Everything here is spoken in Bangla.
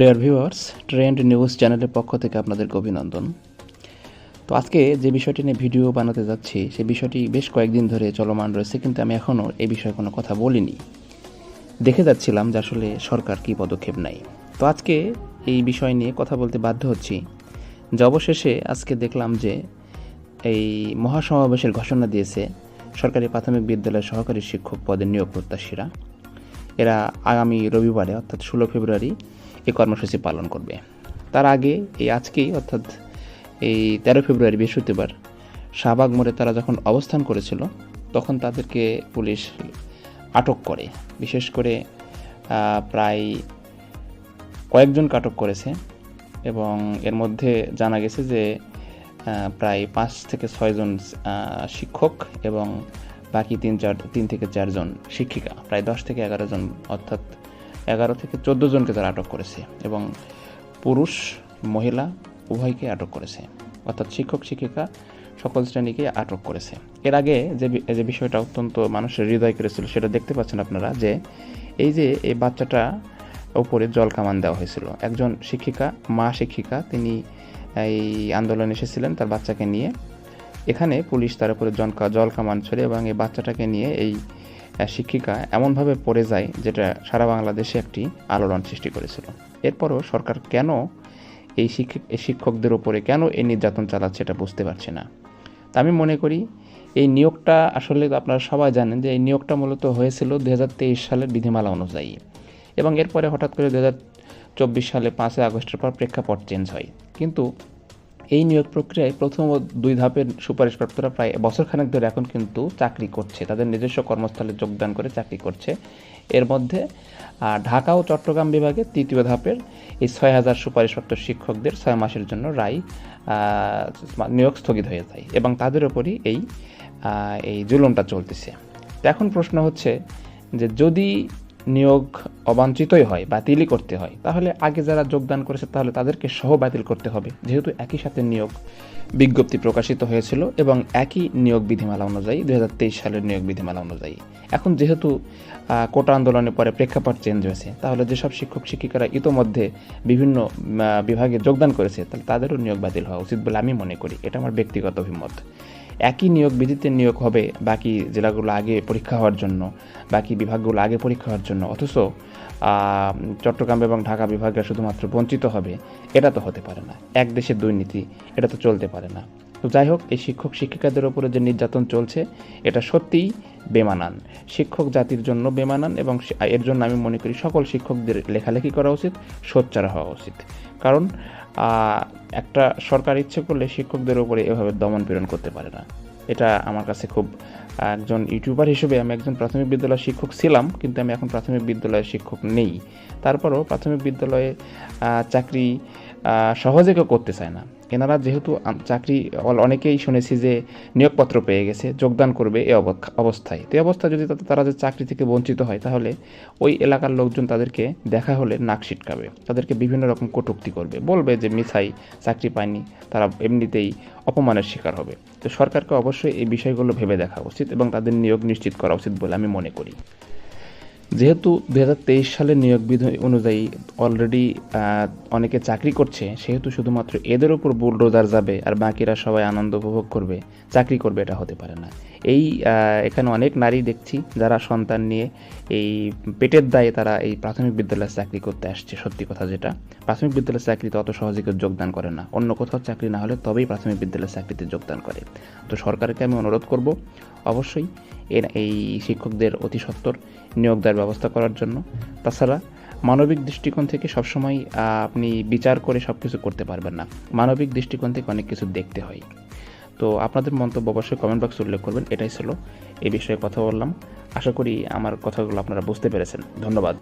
ডিয়ার ভিউয়ার্স ট্রেন্ড নিউজ চ্যানেলের পক্ষ থেকে আপনাদেরকে অভিনন্দন। তো আজকে যে বিষয়টি নিয়ে ভিডিও বানাতে যাচ্ছি সেই বিষয়টি বেশ কয়েকদিন ধরে চলমান রয়েছে, কিন্তু আমি এখনও এই বিষয়ে কোনো কথা বলিনি। দেখে যাচ্ছিলাম যে আসলে সরকার কী পদক্ষেপ নেয়। তো আজকে এই বিষয় নিয়ে কথা বলতে বাধ্য হচ্ছি যে অবশেষে আজকে দেখলাম যে এই মহাসমাবেশের ঘোষণা দিয়েছে সরকারি প্রাথমিক বিদ্যালয়ের সহকারী শিক্ষক পদে নিয়োগ প্রত্যাশীরা এরা আগামী রবিবারে, অর্থাৎ ষোলো ফেব্রুয়ারি এই কর্মসূচি পালন করবে। তার আগে এই আজকেই, অর্থাৎ এই তেরো ফেব্রুয়ারি বৃহস্পতিবার, শাহবাগ মোড়ে তারা যখন অবস্থান করেছিল, তখন তাদেরকে পুলিশ আটক করে। বিশেষ করে প্রায় কয়েকজনকে আটক করেছে এবং এর মধ্যে জানা গেছে যে প্রায় পাঁচ থেকে ছয়জন শিক্ষক এবং বাকি তিন চার, তিন থেকে চারজন শিক্ষিকা, প্রায় দশ থেকে এগারো জন, অর্থাৎ এগারো থেকে চোদ্দ জনকে তারা আটক করেছে এবং পুরুষ, মহিলা উভয়কে আটক করেছে। অর্থাৎ শিক্ষক, শিক্ষিকা সকল শ্রেণীকে আটক করেছে। এর আগে যে যে বিষয়টা অত্যন্ত মানুষের হৃদয় করেছিল সেটা দেখতে পাচ্ছেন আপনারা যে এই যে এই বাচ্চাটা উপরে জল কামান দেওয়া হয়েছিল। একজন শিক্ষিকা, মা শিক্ষিকা, তিনি এই আন্দোলনে এসেছিলেন তার বাচ্চাকে নিয়ে। এখানে পুলিশ তার উপরে জল কামান ছড়ে এবং এই বাচ্চাটাকে নিয়ে এই শিক্ষিকা এমনভাবে পড়ে যায় যেটা সারা বাংলাদেশে একটি আলোড়ন সৃষ্টি করেছিল। এরপরও সরকার কেন এই শিক্ষক, এই শিক্ষকদের উপরে কেন এই নির্যাতন চালাচ্ছে এটা বুঝতে পারছি না। তা আমি মনে করি এই নিয়োগটা আসলে আপনারা সবাই জানেন যে এই নিয়োগটা মূলত হয়েছিল দু হাজার তেইশ সালের বিধিমালা অনুযায়ী এবং এরপরে হঠাৎ করে দু হাজার চব্বিশ সালে পাঁচই আগস্টের পর প্রেক্ষাপট চেঞ্জ হয়। কিন্তু এই নিয়োগ প্রক্রিয়ায় প্রথম ও দুই ধাপের সুপারিশপ্রাপ্তরা প্রায় বছরখানেক ধরে এখন কিন্তু চাকরি করছে। তাদের নিজস্ব কর্মস্থলে যোগদান করে চাকরি করছে। এর মধ্যে ঢাকা ও চট্টগ্রাম বিভাগে তৃতীয় ধাপের এই ছয় হাজার সুপারিশপ্রাপ্ত শিক্ষকদের ছয় মাসের জন্য রায় নিয়োগ স্থগিত হয়ে যায় এবং তাদের ওপরই এই এই জুলুমটা চলতেছে। এখন প্রশ্ন হচ্ছে যে যদি নিয়োগ অবাঞ্ছিতই হয়, বাতিলই করতে হয়। তাহলে আগে যারা যোগদান করেছে, তাহলে তাদেরকে সহ বাতিল করতে হবে। যেহেতু একই সাথে নিয়োগ বিজ্ঞপ্তি প্রকাশিত হয়েছিল এবং একই নিয়োগ বিধিমালা অনুযায়ী দু হাজার তেইশ সালের নিয়োগ বিধিমালা অনুযায়ী। এখন যেহেতু কোটা আন্দোলনের পরে প্রেক্ষাপট চেঞ্জ হয়েছে, তাহলে যেসব শিক্ষক, শিক্ষিকারা ইতোমধ্যে বিভিন্ন বিভাগে যোগদান করেছে, তাহলে তাদেরও নিয়োগ বাতিল হওয়া উচিত বলে আমি মনে করি। এটা আমার ব্যক্তিগত অভিমত। একই নিয়োগ বিধিতে নিয়োগ হবে বাকি জেলাগুলো আগে পরীক্ষা হওয়ার জন্য, বাকি বিভাগগুলো আগে পরীক্ষা হওয়ার জন্য। অথচ চট্টগ্রাম এবং ঢাকা বিভাগে শুধুমাত্র বঞ্চিত হবে, এটা তো হতে পারে না। এক দেশের দুর্নীতি, এটা তো চলতে পারে না। তো যাই হোক, এই শিক্ষক শিক্ষিকাদের ওপরে যে নির্যাতন চলছে, এটা সত্যিই বেমানান। শিক্ষক জাতির জন্য বেমানান এবং এর জন্য আমি মনে করি সকল শিক্ষকদের লেখালেখি করা উচিত, সোচ্চার হওয়া উচিত। কারণ একটা সরকার ইচ্ছে করলে শিক্ষকদের ওপরে এভাবে দমন পীড়ন করতে পারে না। এটা আমার কাছে খুব, একজন ইউটিউবার হিসেবে আমি একজন প্রাথমিক বিদ্যালয়ের শিক্ষক ছিলাম, কিন্তু আমি এখন প্রাথমিক বিদ্যালয়ের শিক্ষক নেই। তারপরও প্রাথমিক বিদ্যালয়ে চাকরি সহজে কেউ করতে চায় না। এনারা যেহেতু চাকরি অনেকেই শুনেছি যে নিয়োগপত্র পেয়ে গেছে, যোগদান করবে এ অবস্থায়। তো এই অবস্থায় যদি তারা যে চাকরি থেকে বঞ্চিত হয়, তাহলে ওই এলাকার লোকজন তাদেরকে দেখা হলে নাক ছিটকাবে। তাদেরকে বিভিন্ন রকম কটূক্তি করবে। বলবে যে মিছাই চাকরি পায়নি, তারা এমনিতেই অপমানের শিকার হবে। তো সরকারকে অবশ্যই এই বিষয়গুলো ভেবে দেখা উচিত এবং তাদের নিয়োগ নিশ্চিত করা উচিত বলে আমি মনে করি। যেহেতু দু সালের নিয়োগ বিধি অনুযায়ী অলরেডি অনেকে চাকরি করছে, সেহেতু শুধুমাত্র এদের উপর বুলডোজার যাবে আর বাকিরা সবাই আনন্দ উপভোগ করবে, চাকরি করবে এটা হতে পারে না। এই এখানে অনেক নারী দেখছি যারা সন্তান নিয়ে এই পেটের দায়ে তারা এই প্রাথমিক বিদ্যালয়ে চাকরি করতে আসছে, সত্যি কথা যেটা। প্রাথমিক বিদ্যালয়ের চাকরিতে অত সহজে কেউ যোগদান করে না। অন্য কোথাও চাকরি না হলে তবেই প্রাথমিক বিদ্যালয়ের চাকরিতে যোগদান করে। তো সরকারকে আমি অনুরোধ করব অবশ্যই এর এই শিক্ষকদের অতি সত্বর নিয়োগ দেওয়ার ব্যবস্থা করার জন্য। তাছাড়া মানবিক দৃষ্টিকোণ থেকে সবসময় আপনি বিচার করে সব কিছু করতে পারবেন না। মানবিক দৃষ্টিকোণ থেকে অনেক কিছু দেখতে হয়। তো আপনাদের মন্তব্য অবশ্যই কমেন্ট বক্সে উল্লেখ করবেন, এটাই ছিল। এই বিষয়ে কথা বললাম। আশা করি আমার কথাগুলো আপনারা বুঝতে পেরেছেন। ধন্যবাদ।